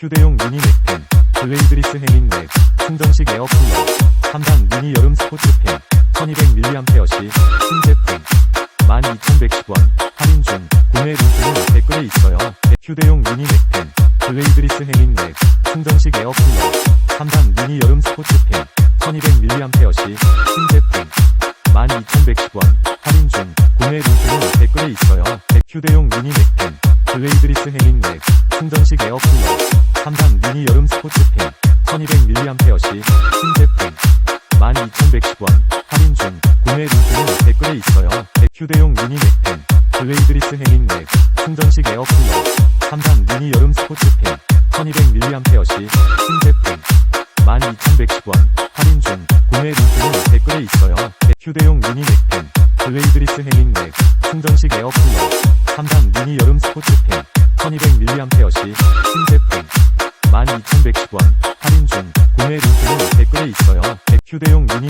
휴대용 미니 맥펜, 블레이드리스 해밍맥, 충전식 에어쿨러, 3단 미니 여름 스포츠펜, 1200mAh 신제품, 12,110원, 할인 중, 구매 링크는 댓글에 있어요. 휴대용 미니 맥펜, 블레이드리스 해밍맥, 충전식 에어쿨러, 3단 미니 여름 스포츠펜, 1200mAh 신제품, 12,110원, 할인 중, 구매 링크는 댓글에 있어요. 휴대용 미니 맥펜, 블레이드리스 해밍맥, 충전식 에어 쿨러, 3단 미니 여름 스포츠펜, 1200mAh 신제품, 12,110원, 할인 중, 구매 링크는 댓글에 있어요. 휴대용 미니 맥펜, 블레이드리스 해밍맥, 충전식 에어 쿨러, 3단 미니 여름 스포츠펜, 1200mAh 신제품, 12,110원, 할인 중, 구매 링크는 댓글에 있어요. 휴대용 미니 맥펜, 블레이드리스 해밍맥, 충전식 에어 쿨러, 3단 미니 여름 스포츠펜, 1200mAh 신제품, 12,110원, 할인 중, 구매 링크는 댓글에 있어요. 휴대용 미니